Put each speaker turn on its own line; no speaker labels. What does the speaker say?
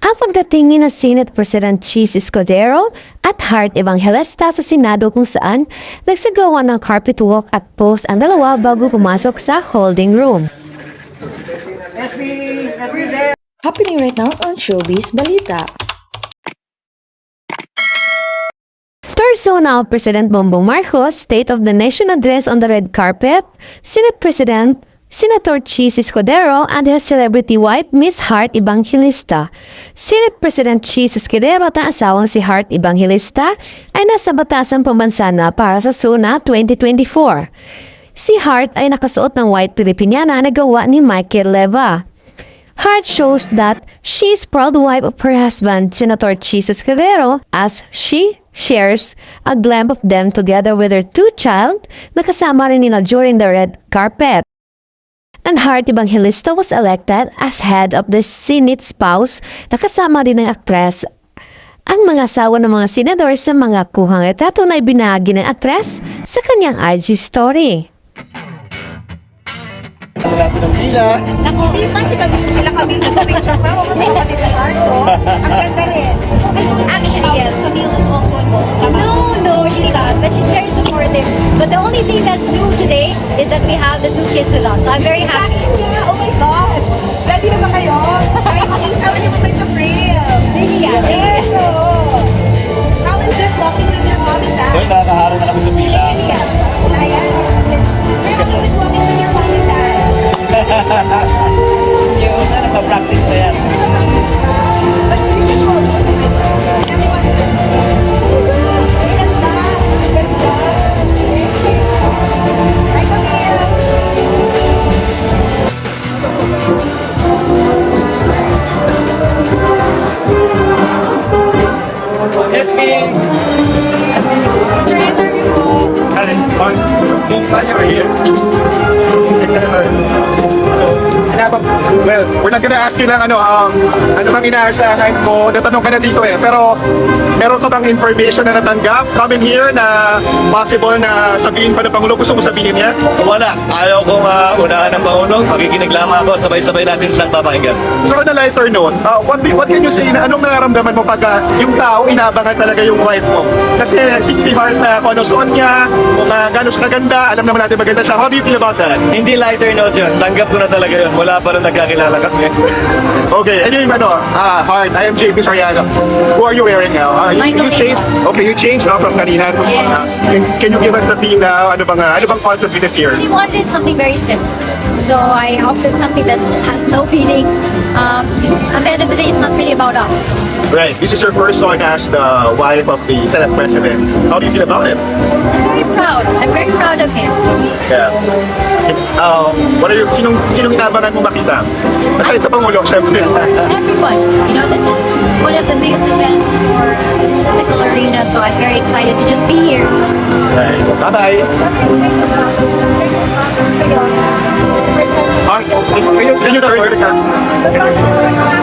Ang pagdating ni Senate President Cheese Escudero at Hart Evangelista sa Senado kung saan nagsagawa ng carpet walk at pose ang dalawa bago pumasok sa holding room.
Happening right now on Showbiz Balita.
Thursday now, President Bongbong Marcos State of the Nation address on the red carpet, Senate President Senator Cheese Escudero and his celebrity wife, Miss Hart Evangelista. Senate President Cheese Escudero at ang asawang si Hart Evangelista ay nasa batasang pambansa na para sa SUNA 2024. Si Hart ay nakasuot ng white Filipiniana na gawa ni Michael Leva. Hart shows that she is proud wife of her husband, Senator Jesus Escudero, as she shares a glam of them together with her two child na kasama rin nila during the red carpet. And Hart Evangelista was elected as head of the Senate spouse na kasama din ng aktres ang mga asawa ng mga senador sa mga kuhang retrato na ibinahagi ng aktres sa kanyang IG story.
Ano natin
pa si Kagit mo sila kami nag-picture pa. O kasi kapatid ni. Ang ganda rin. Is
that we have the two kids with us. So I'm very
Sa
happy.
akin nga, oh my God. Ready na ba kayo? Guys, please, sama niyo po kayo sa frame.
Yeah.
Yes, oo. How
glad you here. Well, we're not gonna ask you lang ano, um, ano bang inaasahan mo, natanong ka na dito eh, pero meron ka bang information na natanggap coming here na possible na sabihin pa ng Pangulo, gusto mo sabihin niya?
Wala. Ayaw kong uh, unahan ng Pangulo. Makikinig lamang ako. Sabay-sabay natin siyang papakinggan.
So on a lighter note, uh, what, what can you say na anong nararamdaman mo pag uh, yung tao inabangan talaga yung wife mo? Kasi si, si Hart na kung ano suot niya, kung uh, gano'n siya kaganda, alam naman natin maganda siya. How do you feel about that?
Hindi lighter note yun. Tanggap ko na talaga yun. Wala pa rin nagkakilala kami.
Okay, anyway, ano, ah, Hart, I am JP Soriano. Who are you wearing now? Uh, you,
Michael
you changed, okay, you changed now from kanina. From,
Yes.
uh, can, can you give us the theme now? Ano bang, uh, ano bang concept with this year?
We wanted something very simple. So I opted something that has no meaning. Um, at the end of the day, it's not really about us.
Right, this is your first song as the wife of the Senate President. How do you feel about it?
I'm very proud. I'm very proud of him.
Yeah. Um, what are you, sinong, sinong inabangan mo makita? Aside sa Pangulo, syempre.
Everyone. You know, this is one of the biggest events for the political arena, so I'm very excited to just be here.
Right. Bye-bye. Mark, can you, can you the camera?